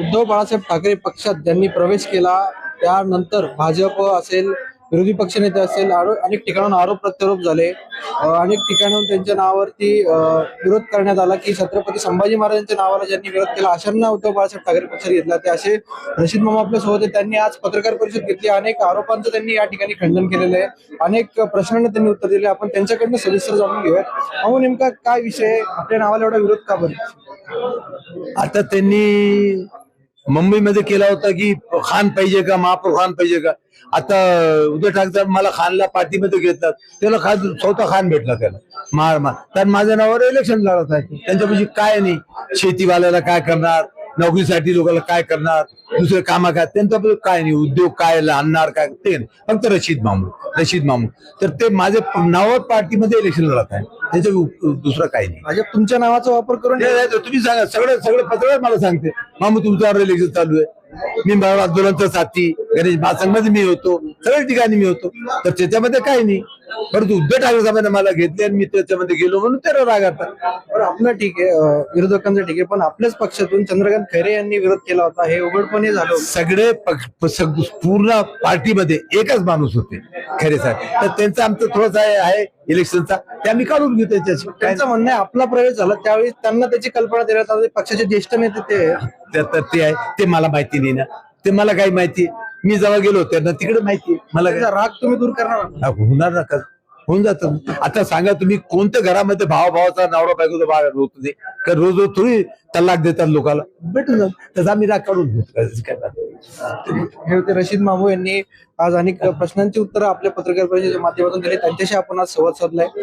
उद्धव बाळासाहेब ठाकरे पक्षात ज्यांनी प्रवेश केला त्यानंतर भाजप असेल विरोधी पक्षनेते असेल अनेक ठिकाणाहून आरोप प्रत्यारोप झाले. अनेक ठिकाणाहून त्यांच्या नावावरती विरोध करण्यात आला की छत्रपती संभाजी महाराजांच्या नावाला ज्यांनी विरोध केला अशांना उद्धव बाळासाहेब ठाकरे पक्षात घेतला. ते असे रशीद मामा आपल्यासोबत त्यांनी आज पत्रकार परिषद घेतली. अनेक आरोपांचं त्यांनी या ठिकाणी खंडन केलेलं आहे. अनेक प्रश्नांना त्यांनी उत्तर दिले. आपण त्यांच्याकडनं सविस्तर जाणून घेऊयात. अहो नेमका काय विषय आपल्या नावाला एवढा विरोध का बरं? आता त्यांनी मुंबईमध्ये केला होता की खान पाहिजे का महापौर खान पाहिजे का? आता उद्धव ठाकरे मला खानला पार्टीमध्ये घेतात त्याला खान स्वतः खान भेटला त्याला. महार मा- तर माझ्या नावावर इलेक्शन लढत आहे. त्यांच्यापाशी काय नाही. शेतीवाल्याला काय करणार? नोकरीसाठी लोकांना काय करणार? दुसरे कामा काय? त्यांच्याबद्दल काय नाही? उद्योग काय आणणार काय? ते फक्त रशीद मामू रशीद मामू तर ते माझे नावावर पार्टीमध्ये इलेक्शन लढत आहे. त्याच्या उ- दुसरं काही नाही. भाजप तुमच्या नावाचा वापर करून नाही, नाही, तुम्ही सांगा. सगळे सगळे पत्रकार मला सांगते. मामू तुमच्यावर इलेक्शन चालू आहे. मी बाबा आंदोलनचा साथी. गणेश महासंघमध्ये मी होतो सगळ्या ठिकाणी मी होतो. तर त्याच्यामध्ये काही नाही. परंतु उद्धव ठाकरे साहेबांनी मला घेतले आणि मी त्याच्यामध्ये गेलो म्हणून त्याला राग आता बरं आपलं ठीक आहे. अं, विरोधकांचं ठीक आहे पण आपल्याच पक्षातून चंद्रकांत खैरे यांनी विरोध केला होता. हे उघडपणे झालं होतं. सगळे पक्ष- प- सग- पूर्ण पार्टीमध्ये एकच माणूस होते खरे साहेब. तर त्यांचं आमचं थोडंसं आहे- आहे इलेक्शनचा ते आम्ही काढून घेऊ त्याच्याशी. काय त्यांचं म्हणणं आहे आपला प्रवेश झाला. त्यावेळी त्यांना त्याची कल्पना देण्यात आली. पक्षाचे ज्येष्ठ नेते ते. तर ते आहे. ते मला माहिती नाही ना. ते मला काही माहिती. मी जेव्हा गेलो त्यांना तिकडे माहिती. मला त्यांचा राग तुम्ही दूर करणार होणार ना का होऊन जात. आता सांगा तुम्ही कोणत्या घरामध्ये भावा भावाचा नवरा बायकोचा भाव होत ते का रोज रोज थोडी तलाक देतात लोकांना भेटून जात. त्याचा आम्ही राग काढून घेतो. काय? हे होते रशीद मामू यांनी आज अनेक प्रश्नांची उत्तरं आपल्या पत्रकार परिषदेच्या माध्यमातून दिली. त्यांच्याशी आपण आज संवाद साधलाय.